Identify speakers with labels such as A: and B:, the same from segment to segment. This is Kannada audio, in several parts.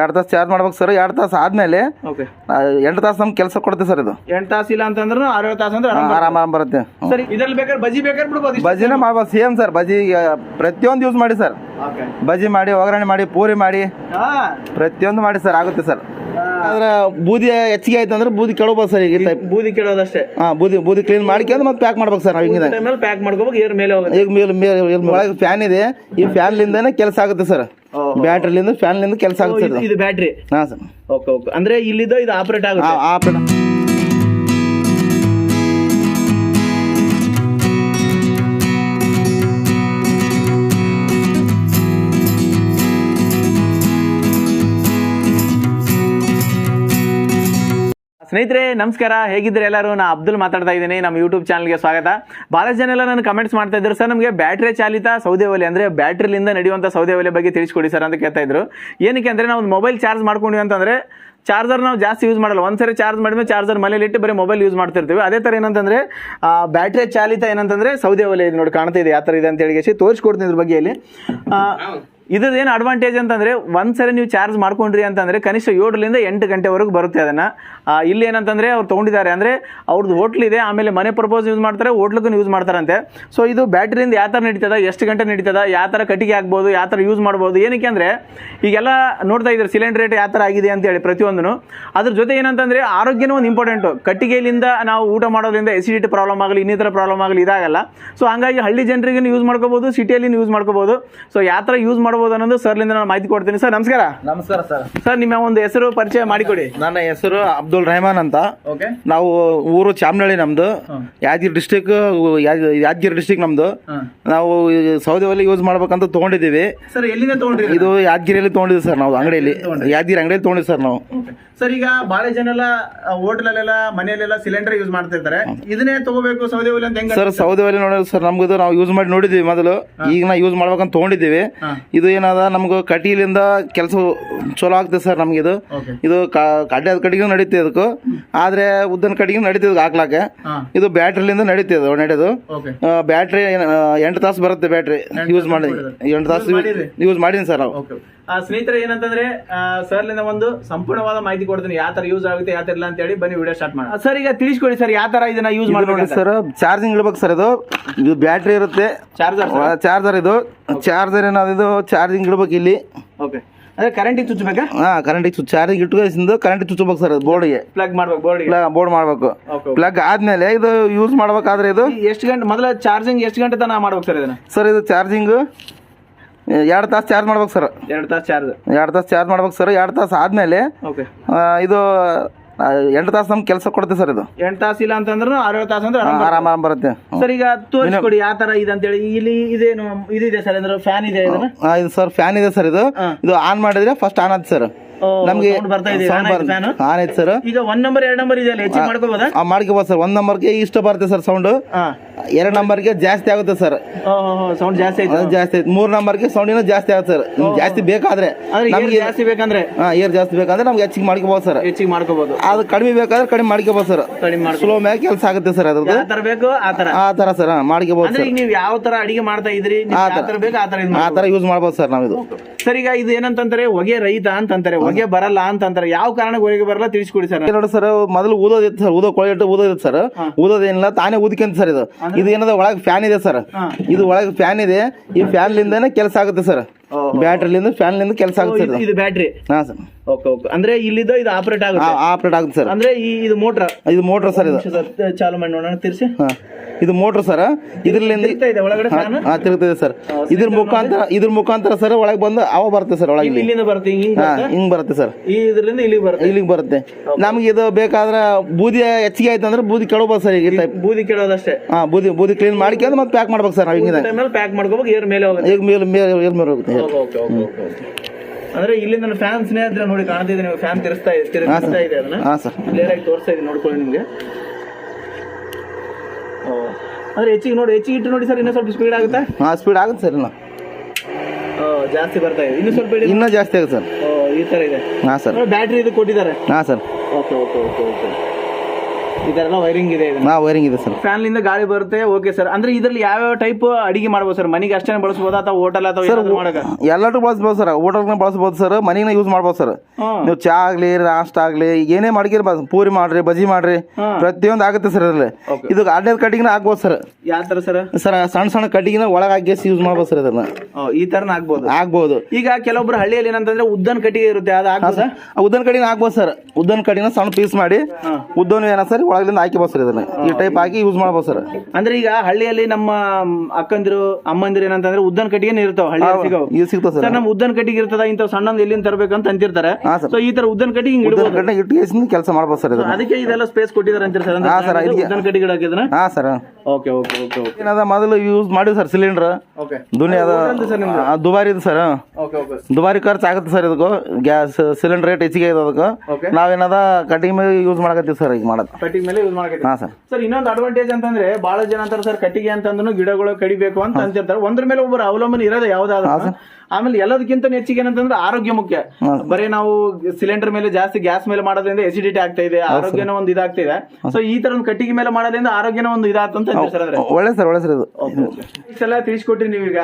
A: ಎರಡು ತಾಸು ಚಾರ್ಜ್ ಮಾಡ್ಬೇಕು ಸರ್ ಎರಡು ತಾಸು ಆದ್ಮೇಲೆ
B: ಓಕೆ
A: ಎಂಟು ತಾಸು ನಮ್ಗೆ ಕೆಲಸ ಕೊಡುತ್ತೆ ಸರ್ ಇದು.
B: ಎಂಟು ತಾಸು ಇಲ್ಲ ಅಂತಂದ್ರೆ ಆರು ಏಳು ತಾಸು ಅಂದ್ರೆ ಆರಾಮ
A: ಆರಾಮ್ ಬರುತ್ತೆ.
B: ಸರಿ ಇದ್ರಲ್ಲಿ ಬೇಕಾದ್ರೆ ಬಜಿ ಬೇಕಾದ್ರೆ ಬಿಡ್ಬೋದು ಇಷ್ಟು.
A: ಬಜಿನ ಮಾಡ್ಬೋದು ಸೇಮ್ ಸರ್ ಬಜಿ ಪ್ರತಿಯೊಂದು ಯೂಸ್ ಮಾಡಿ ಸರ್. ಬಜಿ ಮಾಡಿ ಒಗ್ಗರಣೆ ಮಾಡಿ ಪೂರಿ ಮಾಡಿ
B: ಹಾ.
A: ಪ್ರತಿಯೊಂದು ಮಾಡಿ ಸರ್ ಆಗುತ್ತೆ ಸರ್. ಆದ್ರೆ ಬೂದಿ ಹೆಚ್ಚಿಗೆ ಆಯ್ತು ಅಂದ್ರೆ ಬೂದಿ ಕೆಡಬೋದು ಸರ್ ಈಗ ಟೈಪ್
B: ಬೂದಿ ಕೇಳೋದಷ್ಟೇ
A: ಹಾ ಬೂದಿ ಬೂದಿ ಕ್ಲೀನ್ ಮಾಡ್ಕೊಂಡು ಮತ್ತೆ ಪ್ಯಾಕ್ ಮಾಡ್ಬೇಕು ಸರ್ ನಾವು ಹಿಂಗಿದೆ.
B: ಟೈಮಲ್ಲಿ ಪ್ಯಾಕ್ ಮಾಡ್ಕೋಬೇಕು ಏರ್ ಮೇಲೆ ಹೋಗುತ್ತೆ.
A: ಈಗ ಮೇಲೆ ಮೇಲೆ ಒಳಗೆ ಫ್ಯಾನ್ ಇದೆ ಈ ಫ್ಯಾನ್ಲಿಂದನೇ ಕೆಲಸ ಆಗುತ್ತೆ ಸರ್. ಬ್ಯಾಟ್ರಿಲಿಂದ ಫ್ಯಾನ್ಲಿಂದ ಕೆಲಸ ಆಗುತ್ತೆ
B: ಇದು- ಬ್ಯಾಟ್ರಿ?
A: ಹಾಂ ಸರ್.
B: Okay okay. ಅಂದ್ರೆ ಇಲ್ಲಿದ್ದು ಇದು ಆಪರೇಟ್ ಆಗುತ್ತೆ?
A: ಆ
B: ಸ್ನೇಹಿತರೆ, ನಮಸ್ಕಾರ. ಹೇಗಿದ್ರೆ ಎಲ್ಲರೂ? ನಾ ಅಬ್ದುಲ್ ಮಾತಾಡ್ತಾ ಇದ್ದೀನಿ. ನಮ್ಮ ಯೂಟ್ಯೂಬ್ ಚಾನಲ್ಗೆ ಸ್ವಾಗತ. ಬಹಳಷ್ಟು ಜನ ಎಲ್ಲ ನಾನು ಕಮೆಂಟ್ಸ್ ಮಾಡ್ತಾ ಇದ್ರು. ಸರ್, ನಮಗೆ ಬ್ಯಾಟ್ರಿ ಚಾಲಿತ ಸೌದೆ ಒಲೆ, ಅಂದ್ರೆ ಬ್ಯಾಟ್ರಿಲಿಂದ ನಡೆಯುವಂಥ ಸೌದೆ ಒಲೆ ಬಗ್ಗೆ ತಿಳಿಸ್ಕೊಡಿ ಸರ್ ಅಂತ ಕೇಳ್ತಾ ಇದ್ರು. ಏನಕ್ಕೆ ಅಂದ್ರೆ ನಾವು ಮೊಬೈಲ್ ಚಾರ್ಜ್ ಮಾಡ್ಕೊಂಡ್ವಿ ಅಂತಂದರೆ ಚಾರ್ಜರ್ ನಾವು ಜಾಸ್ತಿ ಯೂಸ್ ಮಾಡಲ್ಲ. ಒಂದ್ಸರಿ ಚಾರ್ಜ್ ಮಾಡಿದ್ಮೇಲೆ ಚಾರ್ಜರ್ ಮನೇಲಿ ಇಟ್ಟು ಬರೀ ಮೊಬೈಲ್ ಯೂಸ್ ಮಾಡ್ತಿರ್ತೀವಿ. ಅದೇ ಥರ ಏನಂತಂದ್ರೆ ಬ್ಯಾಟ್ರಿ ಚಾಲಿತ ಏನಂತಂದ್ರೆ ಸೌದೆ ಒಲೆ ನೋಡಿ ಕಾಣ್ತಾ ಇದೆ. ಯಾವ ಥರ ಇದೆ ಅಂತ ಹೇಳಿ ತೋರಿಸ್ಕೊಡ್ತೀನಿ ಇದ್ರ ಬಗ್ಗೆ ಇಲ್ಲಿ ಇದ್ರದ್ದು ಅಡ್ವಾಂಟೇಜ್ ಅಂತಂದ್ರೆ ಒಂದ್ಸರಿ ನೀವು ಚಾರ್ಜ್ ಮಾಡ್ಕೊಂಡ್ರಿ ಅಂತಂದ್ರೆ ಕನಿಷ್ಠ ಏಳರಿಂದ ಎಂಟು ಗಂಟೆವರೆಗೂ ಬರುತ್ತೆ ಅದನ್ನ. ಇಲ್ಲಿ ಏನಂತಂದ್ರೆ ಅವ್ರು ತೊಗೊಂಡಿದ್ದಾರೆ ಅಂದ್ರೆ ಅವ್ರದ್ದು ಇದೆ, ಆಮೇಲೆ ಮನೆ ಪರ್ಪೋಸ್ ಯೂಸ್ ಮಾಡ್ತಾರೆ ಹೋಟ್ಲಿಗೂ ಯೂಸ್ ಮಾಡ್ತಾರಂತೆ. ಸೊ ಇದು ಬ್ಯಾಟ್ರಿಯಿಂದ ಯಾವ ಥರ ನಡೀತದ, ಎಷ್ಟು ಗಂಟೆ ನಡೀತದ, ಯಾವ ಥರ ಕಟ್ಟಿಗೆ ಆಗ್ಬೋದು, ಯಾವ ಥರ ಯೂಸ್ ಮಾಡ್ಬೋದು, ಏನಕ್ಕೆ ಅಂದ್ರೆ ಈಗೆಲ್ಲ ನೋಡ್ತಾ ಇದ್ದಾರೆ ಸಿಲಿಂಡರ್ ರೇಟ್ ಯಾವ ಥರ ಆಗಿದೆ ಅಂತೇಳಿ ಪ್ರತಿಯೊಂದನ್ನು. ಅದ್ರ ಜೊತೆ ಏನಂತಂದ್ರೆ ಆರೋಗ್ಯನೂ ಒಂದು ಇಂಪಾರ್ಟೆಂಟು ಕಟ್ಟಿಗೆಯಿಂದ ನಾವು ಊಟ ಮಾಡೋದ್ರಿಂದ ಎಸಿಡಿಟಿ ಪ್ರಾಬ್ಲಮ್ ಆಗಲಿ, ಇನ್ನಿತರ ಪ್ರಾಬ್ಲಮ್ ಆಗಲಿ ಇದಾಗಲ್ಲ. ಸೊ ಹಂಗಾಗಿ ಹಳ್ಳಿ ಜನರಿಗೂ ಯೂಸ್ ಮಾಡ್ಕೋಬಹುದು ಸಿಟಿಯಲ್ಲಿ ಯೂಸ್ ಮಾಡ್ಕೋಬಹುದು ಸೊ ಯಾವ ಥರ ಯೂಸ್ ಮಾಡ್ಬೋದು ಅನ್ನೋದು ಸರ್ಲಿಂದ ನಾನು ಮಾಹಿತಿ ಕೊಡ್ತೀನಿ. ಸರ್ ನಮಸ್ಕಾರ.
A: ನಮಸ್ಕಾರ ಸರ್.
B: ಸರ್ ನಿಮ್ಮ ಒಂದು ಹೆಸರು ಪರಿಚಯ ಮಾಡಿಕೊಡಿ.
A: ನನ್ನ ಹೆಸರು ಅಬ್ದುಲ್ ರಹಮಾನ್ ಅಂತ.
B: ಓಕೆ.
A: ನಾವು ಊರು ಚಾಮನಹಳ್ಳಿ ನಮ್ದು. ಯಾದಗಿರಿ ಡಿಸ್ಟಿಕ್ ಯಾದಗಿರಿ ಡಿಸ್ಟಿಕ್ ನಮ್ದು. ನಾವು ಸೌದೆ ಒಲೆ ಯೂಸ್ ಮಾಡ್ಬೇಕಂತ ತಗೊಂಡಿದ್ದೀವಿ.
B: ಸರ್ ಎಲ್ಲಿಂದ ತಗೊಂಡ್ರಿ
A: ಇದು ಯಾದಗಿರಿಯಲ್ಲಿ ತಗೊಂಡಿದ್ವಿ ಸರ್ ನಾವು ಅಂಗಡಿಯಲ್ಲಿ. ಯಾದಗಿರಿ ಅಂಗಡಿಯಲ್ಲಿ ತಗೊಂಡಿದ್ವಿ ಸರ್ ನಾವು.
B: ಸರ್ ಈಗ ಬಹಳ ಜನ ಎಲ್ಲ ಹೋಟೆಲಲ್ಲೆಲ್ಲ ಮನೆಯಲ್ಲೆಲ್ಲ ಸಿಲಿಂಡರ್ ಯೂಸ್ ಮಾಡ್ತಿರ್ತಾರೆ. ಇದನ್ನೇ ತಗೋಬೇಕು ಸೌದೆ ಒಲೆ ಅಂತ ಹೆಂಗ
A: ಸರ್ ಸೌದೆ ಒಲೆ ನೋಡಿ ಸರ್ ನಮ್ಗಿದು ನಾವು ಯೂಸ್ ಮಾಡಿ ನೋಡಿದ್ವಿ ಮೊದಲು. ಈಗ ನಾವು ಯೂಸ್ ಮಾಡ್ಬೇಕಂತ ತಗೊಂಡಿದ್ದೀವಿ. ಇದು ಏನದ ನಮ್ಗೆ ಕಟೀಲಿಂದ ಕೆಲಸ ಚಲೋ ಆಗ್ತದೆ ಸರ್ ನಮ್ಗೆ ಇದು. ಕಡ್ಡೆ ಕಡೆಗೂ ನಡೀತದೆ ಅದಕ್ಕೂ ಆದ್ರೆ ಉದ್ದನ ಕಡೆಗೂ ನಡೀತದೆ ಹಾಕ್ಲಾಕ. ಇದು ಬ್ಯಾಟ್ರಿಲಿಂದ ನಡೀತದೆ ನಡೆಯೋದು ಬ್ಯಾಟ್ರಿ ಎಂಟು ತಾಸು ಬರುತ್ತೆ ಬ್ಯಾಟ್ರಿ ಯೂಸ್ ಮಾಡಿ. ಎಂಟು ತಾಸು ಯೂಸ್ ಮಾಡೀನಿ ಸರ್ ನಾವು.
B: ಸ್ನೇಹಿತರೆ ಏನಂತಂದ್ರೆ ಸರ್ಲಿಂದ ಒಂದು ಸಂಪೂರ್ಣವಾದ ಮಾಹಿತಿ ಕೊಡ್ತೀನಿ. ಯಾವ ತರ ಯೂಸ್ ಆಗುತ್ತೆ ಯಾವ ತರ ಇಲ್ಲ ಅಂತ ಹೇಳಿ ಬನ್ನಿ ವಿಡಿಯೋ ಸ್ಟಾರ್ಟ್ ಮಾಡೋಣ. ಸರ್ ಈಗ ತಿಳಿಸ್ಕೊಡಿ ಸರ್ ಯಾವ ತರ ಇದನ್ನ ಯೂಸ್ ಮಾಡ್ಬೇಕು
A: ಸರ್ ಚಾರ್ಜಿಂಗ್ ಇಡ್ಬೇಕು ಸರ್ ಇದು. ಇದು ಬ್ಯಾಟ್ರಿ ಇರುತ್ತೆ.
B: ಚಾರ್ಜರ್
A: ಚಾರ್ಜರ್ ಇದು. ಚಾರ್ಜರ್ ಏನಾದ್ರು ಇದು ಚಾರ್ಜಿಂಗ್ ಇಡ್ಬೇಕು ಇಲ್ಲಿ.
B: ಓಕೆ ಅದೇ ಕರೆಂಟಿಗೆ ಚುಚ್ಚಬೇಕಾ?
A: ಹಾ ಕರೆಂಟಿಗೆ ಚಾರ್ಜಿಂಗ್ ಇಟ್ಕೊಂಡು ಕರೆಂಟ್ ಚುಚ್ಚಬೇಕು ಸರ್ ಬೋರ್ಡ್ಗೆ
B: ಪ್ಲಗ್ ಮಾಡ್ಬೇಕು ಬೋರ್ಡ್
A: ಬೋರ್ಡ್ ಮಾಡ್ಬೇಕು.
B: ಓಕೆ
A: ಪ್ಲಗ್ ಆದ್ಮೇಲೆ ಇದು ಯೂಸ್ ಮಾಡ್ಬೇಕಾದ್ರೆ ಇದು.
B: ಎಷ್ಟು ಗಂಟೆ ಮೊದಲ ಚಾರ್ಜಿಂಗ್ ಎಷ್ಟು ಗಂಟೆ ತನಕ ಮಾಡ್ಬೇಕು ಸರ್ ಇದನ್ನ?
A: ಸರ್ ಇದು ಚಾರ್ಜಿಂಗ್ ಎರಡು ತಾಸು ಚಾರ್ಜ್ ಮಾಡ್ಬೇಕು ಸರ್.
B: ಎರಡು ತಾಸು ಚಾರ್ಜ್.
A: ಎರಡು ತಾಸು ಚಾರ್ಜ್ ಮಾಡ್ಬೇಕು ಸರ್. ಎರಡು ತಾಸು ಆದ್ಮೇಲೆ
B: ಓಕೆ.
A: ಇದು ಆ, ಎಂಟು ತಾಸು ನಮ್ಗೆ ಕೆಲಸ ಕೊಡುತ್ತೆ ಸರ್ ಇದು.
B: ಎಂಟು ತಾಸು ಇಲ್ಲ ಅಂತಂದ್ರೆ ಆರೇಳು ತಾಸು ಅಂದ್ರೆ ಆರಾಮ್
A: ಆರಾಮ ಆರಾಮ್ ಬರುತ್ತೆ.
B: ಸರ್ ಈಗ ತೋರಿಸ್ಕೊಡಿ ಯಾವ ತರ ಇದೆ ಅಂತೇಳಿ. ಇಲ್ಲಿ ಇದೇನು ಇದಿದೆ ಸರ್ ಅಂದ್ರೆ ಫ್ಯಾನ್ ಇದೆ ಇದನ್ನ
A: ಆ, ಇದು ಸರ್ ಫ್ಯಾನ್ ಇದೆ ಸರ್ ಇದು.
B: ಹಾ.
A: ಇದು ಆನ್ ಮಾಡಿದ್ರೆ ಫಸ್ಟ್ ಆನ್ ಆಯ್ತು ಸರ್.
B: ಓ,
A: ನಮ್ಗೆ
B: sound ಬರ್ತಾ ಇದೆ
A: sound
B: ಆನ್ ಆಯ್ತು
A: ಬರ್-
B: fan?
A: ಆನ್ ಆಯ್ತು ಸರ್.
B: ಈಗ ಒಂದ್ ನಂಬರ್ ಎರಡ್ ನಂಬರ್ ಇದೆ ಹೆಚ್ಚಿಗೆ ಮಾಡ್ಕೋಬೋದಾ?
A: ಮಾಡ್ಕೋಬೋದು ಸರ್. ಒಂದ್ ನಂಬರ್ಗೆ ಇಷ್ಟ ಬರುತ್ತೆ ಸರ್ ಸೌಂಡ್
B: ಹಾ.
A: ಎರಡು ನಂಬರ್ಗೆ ಜಾಸ್ತಿ ಆಗುತ್ತೆ ಸರ್
B: ಸೌಂಡ್ ಜಾಸ್ತಿ ಆಯ್ತು.
A: ಅದು ಜಾಸ್ತಿ ಆಯ್ತು. ಮೂರ್ ನಂಬರ್ಗೆ ಸೌಂಡ್ ಇನ್ನೂ ಜಾಸ್ತಿ ಆಗುತ್ತೆ ಸರ್ ನಿಮ್ಗೆ ಜಾಸ್ತಿ ಬೇಕಾದ್ರೆ
B: ಅಂದ್ರೆ
A: ನಮ್ಗೆ
B: ಜಾಸ್ತಿ ಬೇಕಂದ್ರೆ?
A: ಹಾಂ ಏರ್ ಜಾಸ್ತಿ ಬೇಕಂದ್ರೆ ನಮ್ಗೆ ಹೆಚ್ಚಿಗೆ ಮಾಡ್ಕೋಬೋದು ಸರ್
B: ಹೆಚ್ಚಿಗೆ ಮಾಡ್ಕೋಬಹುದು
A: ಅದು ಕಡಿಮೆ ಬೇಕಾದ್ರೆ ಕಡಿಮೆ ಮಾಡ್ಕೋಬೋದು ಸರ್
B: ಕಡಿಮೆ ಮಾಡ್ಕೊ
A: ಸ್ಲೋ ಮ್ಯಾಗ ಕೆಲಸ ಆಗುತ್ತೆ ಸರ್ ಅದ್ರದ್ದು.
B: ಯಾವ ತರ ಬೇಕು ಆ ತರ.
A: ಆ ತರ ಸರ್ ಮಾಡ್ಕೋಬೋದು
B: ಅಂದ್ರೆ
A: ಸರ್
B: ಈಗ ನೀವು ಯಾವ ತರ ಅಡಿಗೆ ಮಾಡ್ತಾ ಇದ್ರಿ ನಿಮ್ಗೆ
A: ಆ
B: ಯಾವ
A: ತರ.
B: ತರ ಬೇಕು ಆ ತರ ಇದು
A: ಆ ತರ ಯೂಸ್ ಮಾಡ್ಬೋದು ಸರ್ ನಾವಿದು.
B: ಸರ್ ಈಗ ಇದು ಏನಂತಂತಾರೆ ಹೊಗೆ ರಹಿತ ಅಂತಂತಾರೆ ಹೊಗೆ ಬರಲ್ಲ ಅಂತಂತಾರೆ. ಯಾವ ಕಾರಣಕ್ಕೆ ಹೊಗೆ ಬರಲ್ಲ ತಿಳಿಸ್ಕೊಡಿ ಸರ್
A: ನೋಡಿ ಸರ್ ಮೊದಲು ಊದೋದಿತ್ತು ಸರ್ ಊದೋ ಇಟ್ಟು ಊದೋದಿತ್ತು ಸರ್ ಊದೋದೇನಿಲ್ಲ ತಾನೇ ಊದ್ಕೊಂತ ಸರ್ ಇದು. ಇದು ಏನದ ಒಳಗ ಫ್ಯಾನ್ ಇದೆ ಸರ್ ಇದು ಒಳಗ ಫ್ಯಾನ್ ಇದೆ. ಈ ಫ್ಯಾನ್ ಲಿಂದನೇ ಕೆಲಸ ಆಗುತ್ತೆ ಸರ್ ಬ್ಯಾಟ್ರಿಲಿಂದ ಫ್ಯಾನ್ ಲಿಂದ ಕೆಲಸ ಆಗುತ್ತೆ ಸರ್
B: ಇದು ಬ್ಯಾಟ್ರಿ
A: ಹಾ ಸರ್
B: ಓಕೆ ಓಕೆ ಅಂದ್ರೆ ಇಲ್ಲಿದ್ದು ಇದು ಆಪರೇಟ್ ಆಗುತ್ತೆ?
A: ಆಪರೇಟ್ ಆಗುತ್ತೆ ಸರ್
B: ಅಂದ್ರೆ ಈ ಇದು ಮೋಟ್ರ್
A: ಇದು ಮೋಟ್ರ್ ಸರ್ ಇದು.
B: ಚಾಲು ಮಾಡಿ ನೋಡೋಣ ತಿರ್ಸಿ.
A: ಹಾ. ಇದು ಮೋಟ್ರ್ ಸರ್? ಇದ್ರಲ್ಲಿಂದ
B: ತಿರ್ಗ್ತಾ ಇದೆ ಒಳಗಡೆ ಫ್ಯಾನ್
A: ಹಾ ತಿರುಗ್ತದೆ ಸರ್. ಇದ್ರ ಮುಖಾಂತರ ಇದ್ರ ಮುಖಾಂತರ ಸರ್ ಒಳಗೆ ಬಂದು ಅವ ಬರುತ್ತೆ ಸರ್ ಒಳಗೆ ಇಲ್ಲಿ.
B: ಇಲ್ಲಿಂದ ಬರುತ್ತೆ ಹಿಂಗ್
A: ಹಾ ಹಿಂಗ್ ಬರುತ್ತೆ ಸರ್.
B: ಈ ಇದರಿಂದ ಇಲ್ಲಿಗೆ ಬರುತ್ತೆ?
A: ಇಲ್ಲಿಗೆ ಬರುತ್ತೆ. ನಮ್ಗೆ ಇದು ಬೇಕಾದ್ರೆ ಬೂದಿ ಹೆಚ್ಚಿಗೆ ಆಯ್ತು ಅಂದ್ರೆ ಬೂದಿ ಕೆಡಬೋದು ಸರ್ ಈಗ
B: ಬೂದಿ ಕೆಡೋದಷ್ಟೇ.
A: ಹಾ ಬೂದಿ ಬೂದಿ ಕ್ಲೀನ್ ಮಾಡ್ಕೊಂಡು ಮತ್ತೆ ಪ್ಯಾಕ್ ಮಾಡ್ಬೇಕು ಸರ್ ನಾವು
B: ಪ್ಯಾಕ್ ಮಾಡ್ಕೋಬೇಕು ಏರ್ ಮೇಲೆ ಹೋಗುತ್ತೆ.
A: ಮೇಲೆ ಮೇಲೆ ಮೇಲೆ ಹೋಗುತ್ತೆ
B: ಅಂದ್ರೆ ಇಲ್ಲಿಂದ ಫ್ಯಾನ್ ಸ್ನೇಹಿತರೆ ನೋಡಿ ಕಾಣ್ತಿದೆ ನೀವು ಫ್ಯಾನ್ ತಿರ್ಸ್ತಾ ಇದೆ ತಿರ್ಗಿಸ್ತಾ ಇದೆ ಅದನ್ನ. ಕ್ಲಿಯರ್ ಆಗಿ ತೋರಿಸ್ತಾ ಇದೆ ನೋಡ್ಕೊಳ್ಳಿ ನಿಮಗೆ. ಅಂದ್ರೆ ಹೆಚ್ಚಿಗೆ ನೋಡಿ ಹೆಚ್ಚಿಗೆ ಇಟ್ಟು ನೋಡಿ ಸರ್ ಇನ್ನೂ ಸ್ವಲ್ಪ ಸ್ಪೀಡ್ ಆಗುತ್ತೆ?
A: ಹಾಂ ಸ್ಪೀಡ್ ಆಗುತ್ತೆ ಸರ್ ಇಲ್ಲ
B: ಓ, ಜಾಸ್ತಿ ಬರ್ತಾ ಇದೆ. ಇನ್ನೂ ಸ್ವಲ್ಪ
A: ಇನ್ನೂ ಜಾಸ್ತಿ ಆಗುತ್ತೆ ಸರ್.
B: ಓ, ಈ ಥರ ಇದೆ.
A: ಹಾಂ ಸರ್.
B: ಬ್ಯಾಟ್ರಿ ಇದು ಕೊಟ್ಟಿದ್ದಾರೆ?
A: ಹಾ sir.
B: Okay okay okay okay. ಈ ತರ ಎಲ್ಲ ವೈರಿಂಗ್ ಇದೆ ಇದನ್ನ.
A: ವೈರಿಂಗ್ ಇದೆ ಸರ್
B: ಫ್ಯಾನ್ ಲಿಂದ ಗಾಳಿ ಬರುತ್ತೆ ಓಕೆ ಸರ್ ಅಂದ್ರೆ ಇದ್ರಲ್ಲಿ ಯಾವ ಟೈಪ್ ಅಡಿಗೆ ಮಾಡ್ಬೋದು ಸರ್ ಮನೆಗೆ ಅಷ್ಟೇ ಬಳಸಬಹುದಾ ಅಥವಾ ಹೋಟೆಲ್ ಅಥವಾ ಏನಾದ್ರು ಮಾಡಕ
A: ಎಲ್ಲರೂ ಬಳಸ್ಬೋದು ಸರ್ ಹೋಟೆಲ್ನ ಬಳಸ್ಬೋದು ಸರ್ ಮನೆಗೆ ಯೂಸ್ ಮಾಡ್ಬೋದು ಸರ್
B: ಹ್ಮ್.
A: ನೀವು ಚಾ ಆಗ್ಲಿ ನಾಷ್ಟ ಆಗ್ಲಿ ಏನೇ ಮಾಡಿಗಿರಿ ಬ- ಪೂರಿ ಮಾಡ್ರಿ ಬಜಿ ಮಾಡ್ರಿ. ಪ್ರತಿಯೊಂದು ಆಗುತ್ತೆ ಸರ್ ಇದ್ರಲ್ಲಿ.
B: Okay.
A: ಇದು ಅಡ್ಡ ಕಟ್ಟಿಗೆನ ಹಾಕ್ಬೋದು ಸರ್
B: ಯಾವ ತರ ಸರ್
A: ಸರ್ ಸಣ್ಣ ಸಣ್ಣ ಕಟ್ಟಿಗೆನ ಒಳಗೆ ಹಾಕಿ ಯೂಸ್ ಮಾಡ್ಬೋದು ಸರ್ ಅದನ್ನ
B: ಈ ತರನ ಆಗ್ಬೋದು.
A: ಆಗ್ಬೋದು.
B: ಈಗ ಕೆಲವೊಬ್ರು ಹಳ್ಳಿಯಲ್ಲಿ ಏನಂತಂದ್ರೆ ಉದ್ದನ್ ಕಟ್ಟಿಗೆ ಇರುತ್ತೆ ಅದು
A: ಉದ್ದನ್ ಕಡಿನ ಹಾಕ್ಬೋದು ಸರ್ ಉದ್ದನ್ ಕಡಿನ ಸಣ್ಣ ಪೀಸ್ ಮಾಡಿ ಉದ್ದನು ಏನ ಸರ್ ಒಳಗಿಂದ ಹಾಕಿಬೋದು ಸರ್ ಇದನ್ನ. ಈ ಟೈಪ್ ಹಾಕಿ ಯೂಸ್ ಮಾಡ್ಬೋದು ಸರ್.
B: ಅಂದ್ರೆ ಈಗ ಹಳ್ಳಿಯಲ್ಲಿ ನಮ್ಮ ಅಕ್ಕಂದಿರು ಅಮ್ಮಂದಿರು ಏನಂತಂದ್ರೆ ಉದ್ದನ್ ಕಟ್ಟಿಗೆ ಇರ್ತಾವ ಹಳ್ಳಿ ಸಿಗವು.
A: ಇದು ಸಿಗ್ತದೆ
B: ಸರ್.
A: ಸರ್
B: ನಮ್ ಉದ್ದನ್ ಕಟ್ಟಿಗೆ ಇರ್ತದ ಇಂಥ ಸಣ್ಣಂದ್ ಎಲ್ಲಿಂದ ಅಂತ ಅಂತಿರ್ತಾರೆ.
A: ಹಾ
B: ಸೊ ಈ ತರ ಉದ್ದನ್ ಕಟ್ಟಿಗೆ ಹಿಂಗ್ ಇಡ್ಬೋದು.
A: ಕಡಿನ ಇಟ್ಟು ಕೆಲಸ ಮಾಡ್ಬೋದು ಸರ್ ಇದನ್ನ.
B: ಅದಕ್ಕೆ ಇದೆಲ್ಲ ಸ್ಪೇಸ್ ಕೊಟ್ಟಿದ್ದಾರೆ ಅಂತೀರ ಸರ್
A: ಹಾ ಸರ್, ಇದಕ್ಕೆ-
B: ಉದ್ದನ್ ಕಟ್ಟಿಗೆ
A: ಹಾಂ sir.
B: Okay okay okay okay
A: ಏನದ ಮೊದಲು ಯೂಸ್ ಮಾಡಿವಿ ಸರ್ ಸಿಲಿಂಡರ್
B: ಓಕೆ
A: ದುನಿಯಾದ
B: ಸರ್ ನಿಮ್ದು?
A: ಆ, ದುಬಾರಿ ಇದೆ ಸರ್.
B: ಓಕೆ ಓಕೆ
A: ದುಬಾರಿ ಖರ್ಚು ಆಗುತ್ತೆ ಸರ್ ಇದಕ್ಕೂ. ಗ್ಯಾಸ್ ಸಿಲಿಂಡರ್ ರೇಟ್ ಹೆಚ್ಚಿಗೆ ಇದೆ ಅದಕ್ಕೆ
B: ಓಕೆ
A: ನಾವೇನದ ಕಟಿಂಗ್ ಮೇಲೆ ಯೂಸ್ ಮಾಡಕತ್ತೀವಿ ಸರ್ ಈಗ ಮಾಡೋದು
B: ಕಟ್ಟಿಗೆ ಮೇಲೆ ಯೂಸ್ ಮಾಡಿ
A: ಹಾ ಸರ್.
B: ಸರ್ ಇನ್ನೊಂದು ಅಡ್ವಾಂಟೇಜ್ ಅಂತಂದ್ರೆ ಬಹಳ ಜನ ಅಂತಾರೆ ಸರ್ ಕಟ್ಟಿಗೆ ಅಂತಂದ್ರು ಗಿಡಗಳು ಕಡಿಬೇಕು ಅಂತ ಅಂತಿರ್ತಾರೆ. ಒಂದ್ರ ಮೇಲೆ ಒಬ್ಬರು ಅವಲಂಬನೆ ಇರೋದು ಯಾವ್ದಾದ್ರು. ಆಮೇಲೆ ಎಲ್ಲದಕ್ಕಿಂತ ಹೆಚ್ಚಿಗೆ ಏನಂತಂದ್ರೆ ಆರೋಗ್ಯ ಮುಖ್ಯ. ಬರೀ ನಾವು ಸಿಲಿಂಡರ್ ಮೇಲೆ ಜಾಸ್ತಿ ಗ್ಯಾಸ್ ಮೇಲೆ ಮಾಡೋದ್ರಿಂದ ಎಸಿಡಿಟಿ ಆಗ್ತಾ ಇದೆ ಆರೋಗ್ಯನ ಒಂದು ಇದಾಗ್ತಿದೆ ಸೊ ಈ ತರ ಒಂದು ಕಟ್ಟಿಗೆ ಮೇಲೆ ಮಾಡೋದ್ರಿಂದ ಆರೋಗ್ಯನ ಒಂದು ಇದಾಗ್ತ ಅಂತ ಅಂತೀರಿ ಸರ್ ಅಂದ್ರೆ
A: ಒಳ್ಳೆ ಸರ್ ಒಳ್ಳೆ ಸರ್ ಇದು.
B: ತಿಳಿಸ್ಕೊಟ್ರಿ ನೀವೀಗ.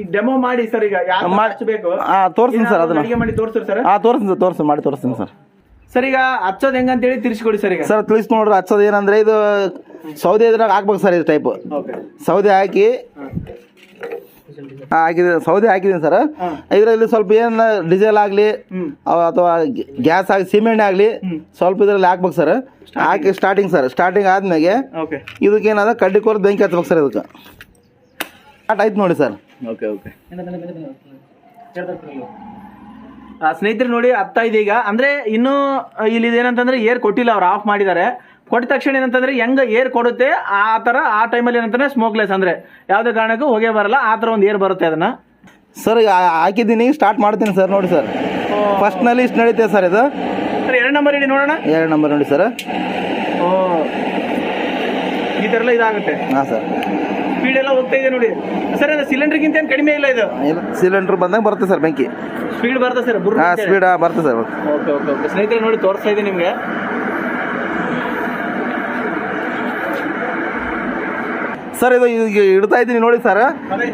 B: ಈಗ ಡೆಮೋ ಮಾಡಿ ಸರ್ ಈಗ. ಯಾರು
A: ಬೇಕು ತೋರಿಸ್ತೀನಿ ಸರ್ ಅದನ್ನ.
B: ಮಾಡಿ ತೋರಿಸ್ರಿ ಸರ್?
A: ಹಾ ತೋರಿಸ್ತೀನಿ ಸರ್ ತೋರಿಸ್ತೀನಿ ಮಾಡಿ ತೋರಿಸ್ತೀನಿ ಸರ್.
B: ಸರ್ ಈಗ ಹಚ್ಚೋದ್ ಹೆಂಗಂತೇಳಿ ತಿಳಿಸ್ಕೊಡಿ ಸರ್ ಈಗ.
A: ಸರ್ ತಿಳಿಸ್ ನೋಡ್ರಿ ಹಚ್ಚೋದು ಏನಂದ್ರೆ ಇದು ಸೌದೆ ಇದ್ರಾಗ ಹಾಕ್ಬೇಕು ಸರ್ ಇದು ಟೈಪ್ ಸೌದೆ ಹಾಕಿ ಹಾಕಿದ ಸೌದೆ ಹಾಕಿದೀನಿ ಸರ್. ಇದರಲ್ಲಿ ಸ್ವಲ್ಪ ಏನ ಡೀಸೆಲ್ ಆಗಲಿ ಅಥವಾ ಗ್ಯಾಸ್ ಆಗಲಿ ಸಿಮೆಂಟ್ ಆಗಲಿ ಸ್ವಲ್ಪ ಇದರಲ್ಲಿ ಹಾಕ್ಬೇಕು ಸರ್. ಹಾಕಿ ಸ್ಟಾರ್ಟಿಂಗ್ ಸರ್. ಸ್ಟಾರ್ಟಿಂಗ್ ಆದ್ಮೇಲೆ ಇದಕ್ಕೆ ಏನಾದ್ರೆ ಕಡ್ಡಿ ಕೋರ್ ಬೆಂಕಿ ಹಚ್ಬೇಕು ಸರ್ ಇದಕ್ಕೆ. ಸ್ಟಾರ್ಟ್ ಆಯ್ತು ನೋಡಿ ಸರ್.
B: Okay okay. ಸ್ನೇಹಿತರೆ ನೋಡಿ ಅರ್ಥ ಇದೆ ಈಗ. ಅಂದ್ರೆ ಇನ್ನು ಇಲ್ಲಿ ಏನಂತಂದ್ರೆ ಏರ್ ಕೊಟ್ಟಿಲ್ಲ ಅವ್ರು ಆಫ್ ಮಾಡಿದ್ದಾರೆ. ಕೊಟ್ಟ ತಕ್ಷಣ ಏನಂತಂದ್ರೆ ಹೆಂಗ ಏರ್ ಕೊಡುತ್ತೆ ಆ ತರ ಆ ಟೈಮಲ್ಲಿ ಏನಂತಂದ್ರೆ ಸ್ಮೋಕ್ಲೆಸ್ ಅಂದ್ರೆ. ಯಾವ್ದೇ ಕಾರಣಕ್ಕೂ ಹೋಗೇ ಬರಲ್ಲ ಆ ತರ ಒಂದು ಏರ್ ಬರುತ್ತೆ ಅದನ್ನ.
A: ಸರ್ ಹಾಕಿದ್ದೀನಿ ಸ್ಟಾರ್ಟ್ ಮಾಡ್ತೀನಿ ಸರ್ ನೋಡಿ ಸರ್ ಫಸ್ಟ್ನಲ್ಲಿ ಇಷ್ಟು ನಡೆಯುತ್ತೆ ಸರ್ ಇದು.
B: ಸರ್ ಎರಡು ನಂಬರ್ ಇಡಿ ನೋಡೋಣ.
A: ಎರಡು ನಂಬರ್ ನೋಡಿ ಸರ್
B: ಓ. ಈ ತರ ಎಲ್ಲ ಇದಾಗುತ್ತೆ.
A: ಹಾಂ ಸರ್
B: ಸ್ಪೀಡ್ ಎಲ್ಲ ಹೋಗ್ತಾ ಇದೆ ನೋಡಿ. ಸರ್ ಅದು ಸಿಲಿಂಡರ್ಗಿಂತ ಏನು ಕಡಿಮೆ ಇಲ್ಲ ಇದು?
A: ಸಿಲಿಂಡರ್ ಬಂದಾಗ ಬರುತ್ತೆ ಸರ್ ಬೆಂಕಿ.
B: ಸ್ಪೀಡ್ ಬರುತ್ತೆ ಸರ್
A: ಹಾಂ ಸ್ಪೀಡ್ ಬರುತ್ತೆ ಸರ್
B: ಓಕೆ ಓಕೆ ಓಕೆ. ಸ್ನೇಹಿತರೆ ನೋಡಿ ತೋರಿಸ್ತಾ ಇದೆ ನಿಮಗೆ.
A: ಸರ್ ಇದು ಈಗ ಇಡ್ತಾ ಇದೀನಿ ನೋಡಿ ಸರ್.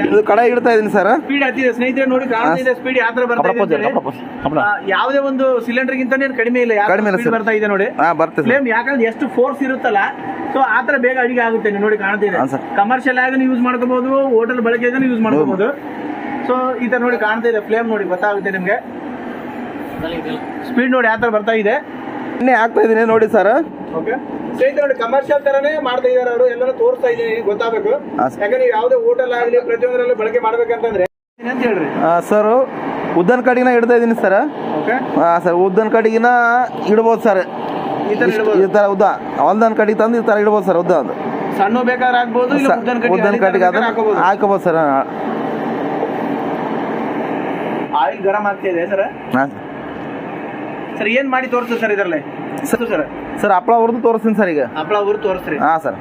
A: ಇದು. ಕಡೆ ಇಡ್ತಾ ಇದ್ದೀನಿ ಸರ್.
B: ಸ್ಪೀಡ್ ಹತ್ತಿದೆ ಸ್ನೇಹಿತರೆ ನೋಡಿ ಕಾಣ್ತಿದೆ ಸ್ಪೀಡ್ ಯಾವ ಥರ ಬರ್ತಾ ಇದೆ ಅಂತೇಳಿ. ಆ, ಯಾವುದೇ ಒಂದು ಸಿಲಿಂಡರ್ ಗಿಂತ ಕಡಿಮೆ ಇಲ್ಲ. ಯಾವ
A: ಕಡಿಮೆ ಇಲ್ಲ
B: speed. ಬರ್ತಾ ಇದೆ ನೋಡಿ.
A: ಹಾಂ ಬರುತ್ತೆ ಸರ್.
B: ಫ್ಲೇಮ್ ಯಾಕಂದ್ರೆ ಎಷ್ಟು ಫೋರ್ಸ್ ಇರುತ್ತಲ್ಲ ಸೊ ಆ ತರ ಬೇಗ ಅಡಿಗೆ ಆಗುತ್ತೆ ನೀವು ನೋಡಿ ಕಾಣ್ತಿದೆ.
A: ಹಾ, sir.
B: ಕಮರ್ಷಿಯಲ್ ಆಗಿ ಯೂಸ್ ಮಾಡ್ಕೋಬಹುದು ಹೋಟೆಲ್ ಬಳಕೆಗೂ ಯೂಸ್ ಮಾಡ್ಕೋಬಹುದು. ಸೊ ಈ ತರ ನೋಡಿ ಕಾಣ್ತಾ ಇದೆ ಫ್ಲೇಮ್ ನೋಡಿ ಗೊತ್ತಾಗುತ್ತೆ ನಿಮ್ಗೆ. ಸ್ಪೀಡ್ ನೋಡಿ ಯಾವ ತರ ಬರ್ತಾ ಇದೆ.
A: ಎಣ್ಣೆ ಹಾಕ್ತಾ ಇದೀನಿ ನೋಡಿ ಸರ್
B: ಓಕೆ ಸ್ನೇಹಿತರೆ ನೋಡಿ ಕಮರ್ಷಿಯಲ್ ತರನೇ ಮಾಡ್ತಾ ಇದಾರೆ ಅವರು ಎಲ್ಲರೂ ತೋರಿಸ್ತಾ ಇದ್ದೀನಿ ಗೊತ್ತಾಗಬೇಕು.
A: ಹಾ, sir.
B: ಯಾಕಂದ್ರೆ ನೀವು ಯಾವುದೇ ಹೋಟೆಲ್ ಆಗಲಿ ಪ್ರತಿಯೊಂದರಲ್ಲೂ ಬಳಕೆ ಮಾಡ್ಬೇಕಂತಂದ್ರೆ. ಅಂತ ಹೇಳ್ರಿ?
A: ಸರ್ ಉದ್ದನ್ ಕಡಿಗಿನ ಇಡ್ತಾ ಇದ್ದೀನಿ ಸರ್
B: ಓಕೆ
A: ಹಾಂ ಸರ್ ಉದ್ದನ್ ಕಡಿಗಿನ ಇಡ್ಬೋದು ಸರ್
B: ಈ
A: ಥರ ಉದ್ದ. ಹೊಲ್ದನ್ ಕಟ್ಟಿಗೆ ತಂದು ಈ ಥರ ಇಡ್ಬೋದು ಸರ್ ಉದ್ದ ಅದು.
B: ಸಣ್ಣ ಬೇಕಾದ್ರೆ ಹಾಕ್ಬೋದು ಉದ್ದನ್ ಹಳ್ಳಿ
A: ಅದನ್ನ ಹಾಕೋಬೋದು. ಸರ್
B: ಆಯಿಲ್ ಗರಂ ಆಗ್ತಾ ಇದೆ ಸರ್.
A: ಹಾಂ.
B: ಸರ್ ಏನ್ ಮಾಡಿ ತೋರಿಸ್ತು ಸರ್ ಇದರಲ್ಲಿ? Sir sir.
A: ಸರ್ ಹಪ್ಪಳ ಹುರಿದು ತೋರಿಸ್ತೀನಿ ಸರ್ ಈಗ.
B: ಹಪ್ಪಳ ಊರು ತೋರಿಸ್ರಿ
A: ಹಾ ಸರ್.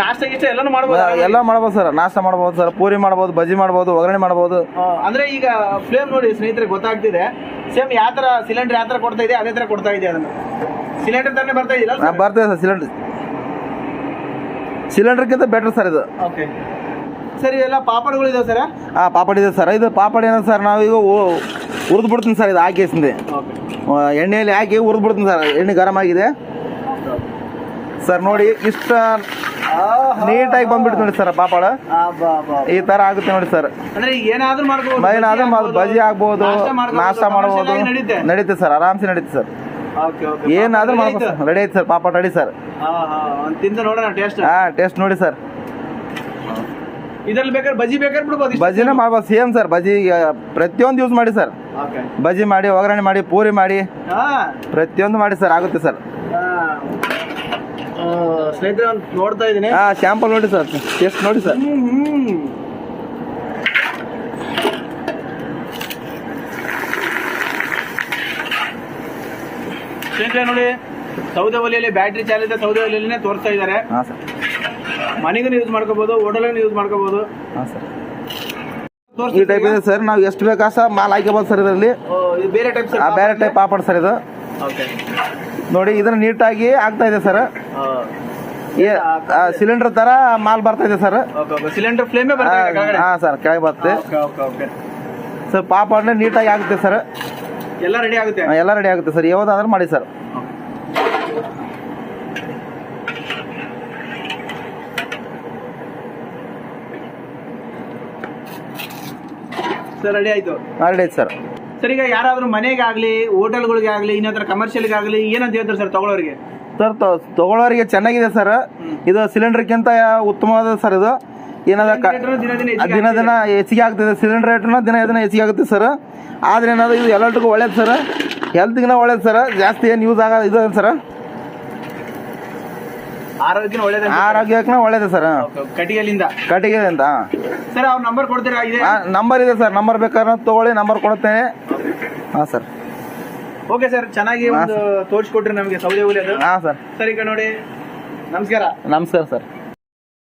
B: ನಾಷ್ಟ ಗಿಷ್ಟ ಎಲ್ಲಾನು ಮಾಡ್ಬೋದು
A: ಎಲ್ಲ ಮಾಡ್ಬೋದು ಸರ್ ನಾಷ್ಟ ಮಾಡಬಹುದು ಸರ್ ಪೂರಿ ಮಾಡಬಹುದು ಬಜ್ಜಿ ಮಾಡಬಹುದು ಒಗ್ಗರಣೆ
B: ಮಾಡಬಹುದು ಅಂದ್ರೆ ಈಗ ಫ್ಲೇಮ್ ನೋಡಿ ಸ್ನೇಹಿತರೆ ಗೊತ್ತಾಗ್ತಿದೆ. ಸೇಮ್ ಯಾವ ತರ ಸಿಲಿಂಡರ್ ಯಾವ ತರ ಕೊಡ್ತಾ ಇದೆ ಅದೇ ತರ ಕೊಡ್ತಾ ಇದೆ ಅದನ್ನು. ಸಿಲಿಂಡರ್ ತಾನೇ ಬರ್ತಾ ಇದೆಯಲ್ಲ
A: ಹಾಂ ಬರ್ತದೆ ಸರ್ ಸಿಲಿಂಡರ್ ಸಿಲಿಂಡರ್ಗಿಂತ ಬೆಟರ್ ಸರ್ ಇದು.
B: ಓಕೆ ಸರ್ ಇವೆಲ್ಲ ಪಾಪಡ್ಗಳು ಇದಾವೆ ಸರ್
A: ಹಾಂ ಪಾಪಡ್ ಇದೆ ಸರ್ ಇದು ಪಾಪಡ್ ಏನಂತ ಸರ್ ನಾವೀಗ ಹುರಿದು ಬಿಡ್ತೀನಿ ಸರ್ ಇದು ಹಾಕಿಸಿಂದೆ ಎಣ್ಣೆಯಲ್ಲಿ ಹಾಕಿ ಹುರಿದು ಬಿಡ್ತೀನಿ ಸರ್ ಎಣ್ಣೆ ಗರಮ್ ಆಗಿದೆ. ಸರ್ ನೋಡಿ ಇಷ್ಟ ನೀಟಾಗಿ ಬಂದ್ಬಿಡ್ತು ನೋಡಿ ಸರ್ ಪಾಪಾಳ ಈ ತರ ಆಗುತ್ತೆ ನೋಡಿ ಸರ್.
B: ಏನಾದ್ರೂ
A: ಬಜಿ ಆಗ್ಬಹುದು ನಾಷ್ಟ ಮಾಡ್ಬೋದು
B: ನಡೀತೆ.
A: ಸರ್ ಆರಾಮ್ಸೆ ನಡೀತೆ ಸರ್. ಏನಾದ್ರೂ ಮಾಡ್ಬೋದು ರೆಡಿ ಆಯ್ತು ಸರ್ ಪಾಪಾಟ ರೆಡಿ ಸರ್.
B: ಹಾ ಟೇಸ್ಟ್
A: ನೋಡಿ ಸರ್.
B: ಇದ್ರಲ್ಲಿ ಬೇಕಾದ್ರೆ ಬಜ್ಜಿ ಬೇಕಾದ್ರೆ ಬಿಡ್ಬೋದು
A: ಬಜ್ಜಿನ ಮಾಡ್ಬೋದು ಸೇಮ್ ಸರ್ ಬಜಿ ಪ್ರತಿಯೊಂದು ಯೂಸ್ ಮಾಡಿ ಸರ್. ಬಜಿ ಮಾಡಿ ಒಗ್ಗರಣೆ ಮಾಡಿ ಪೂರಿ ಮಾಡಿ. ಪ್ರತಿಯೊಂದು ಮಾಡಿ ಸರ್ ಆಗುತ್ತೆ ಸರ್.
B: ಸ್ನೇಹಿತರೆ ಒಂದು ನೋಡ್ತಾ ಇದ್ದೀನಿ.
A: ಹಾ ಶಾಂಪಲ್ ನೋಡಿ ಸರ್. ಟೇಸ್ಟ್ ನೋಡಿ ಸರ್.
B: ಸ್ನೇಹಿತರೆ ನೋಡಿ ಸೌದೆ ಒಲೆಯಲ್ಲಿ ಬ್ಯಾಟ್ರಿ ಚಾಲಿತ ಸೌದೆ ಒಲೆಯಲ್ಲೇ ತೋರಿಸ್ತಾ ಇದ್ದಾರೆ.
A: ಹಾ ಸರ್.
B: ಮನೆಗೂ ಯೂಸ್ ಮಾಡ್ಕೋಬಹುದು ಹೋಟೆಲ್ಗೂ ಯೂಸ್ ಮಾಡ್ಕೋಬಹುದು
A: ಹಾ ಸರ್. ಈ ಟೈಪ್ ಇದೆ ಸರ್. ನಾವು ಎಷ್ಟು ಬೇಕಾ ಸರ್? ಮಾಲ್ ಹಾಕಬಹುದು ಸರ್ ಇದರಲ್ಲಿ.
B: ಬೇರೆ ಟೈಪ್
A: ಬೇರೆ ಟೈಪ್ ಪಾಪಡ್ ಸರ್ ಇದು.
B: ಓಕೆ
A: ನೋಡಿ ಇದನ್ನ ನೀಟಾಗಿ ಆಗ್ತಾ ಇದೆ ಸರ್. ಸಿಲಿಂಡರ್ ತರ ಮಾಲ್ ಬರ್ತಾ ಇದೆ ಸರ್.
B: ಸಿಲಿಂಡರ್ ಫ್ಲೇಮೇ
A: ಹಾ ಸರ್ ಕೆಳಗೆ ಬರುತ್ತೆ. ಸರ್ ಪಾಪ ಅಂದ್ರೆ ನೀಟಾಗಿ ಆಗುತ್ತೆ ಸರ್.
B: ಎಲ್ಲ ರೆಡಿ ಆಗುತ್ತೆ?
A: ಎಲ್ಲ ರೆಡಿ ಆಗುತ್ತೆ ಸರ್. ಯಾವ್ದಾದ್ರೆ ಮಾಡಿ ಸರ್.
B: ಸರ್ ರೆಡಿ ಆಯ್ತು.
A: ರೆಡಿ ಆಯ್ತು ಸರ್.
B: ಸರ್ ಈಗ ಯಾರಾದ್ರೂ ಮನೆಗಾಗ್ಲಿ ಹೋಟೆಲ್ಗಳಿಗೆ ಆಗ್ಲಿ ಇನ್ನತ್ರ ಕಮರ್ಷಿಯಲ್ಗೆ ಆಗಲಿ ಏನಂತ ಹೇಳ್ತಾರೆ ಸರ್ ತಗೊಳ್ಳೋರಿಗೆ?
A: ಸರ್ ತಗೊಳ್ಳೋರಿಗೆ ಚೆನ್ನಾಗಿದೆ ಸರ್. ಇದು ಸಿಲಿಂಡರ್ಗಿಂತ ಉತ್ತಮವಾದ ಸರ್ ಇದು. ಏನಾದ ಕ-
B: ದಿನ ದಿನ ಹೆಚ್ಚಿಗೆ
A: ಆಗ್ತದೆ. ಸಿಲಿಂಡರ್ ರೇಟ್ನ ದಿನ ದಿನ ಹೆಚ್ಚಿಗೆ ಆಗುತ್ತೆ ಸರ್. ಆದ್ರೆ ಏನಾದ್ರು ಇದು ಎಲ್ಲರಿಗೂ ಒಳ್ಳೇದು ಸರ್. ಹೆಲ್ತ್ಗಿನ ಒಳ್ಳೇದು ಸರ್. ಜಾಸ್ತಿ ಏನು ಯೂಸ್ ಆಗ ಇದು ಸರ್.
B: ಆರೋಗ್ಯನ ಒಳ್ಳೇದ
A: ಆರೋಗ್ಯಕ್ಕೆ ಒಳ್ಳೇದು ಸರ್.
B: ಕಟಿಗೆಲಿಂದ
A: ಕಟಿಗೆ ಅಂತ
B: ಸರ್ ಅವ್ರ ನಂಬರ್ ಕೊಡ್ತೀರಾ? ಇದೆ.
A: ನಂಬರ್ ಇದೆ ಸರ್. ನಂಬರ್ ಬೇಕಾದ್ರೆ ತಗೊಳ್ಳಿ. ನಂಬರ್ ಕೊಡುತ್ತೇನೆ. ಹಾಂ ಸರ್.
B: ಓಕೆ ಸರ್ ಚೆನ್ನಾಗಿ ಒಂದು ತೋರಿಸ್ಕೊಟ್ರಿ ನಮಗೆ ಸೌದೆ ಒಲೆ ಅದು
A: ಹಾಂ ಸರ್.
B: ಸರ್ ಈಗ ನೋಡಿ. ನಮಸ್ಕಾರ.
A: ನಮಸ್ಕಾರ ಸರ್.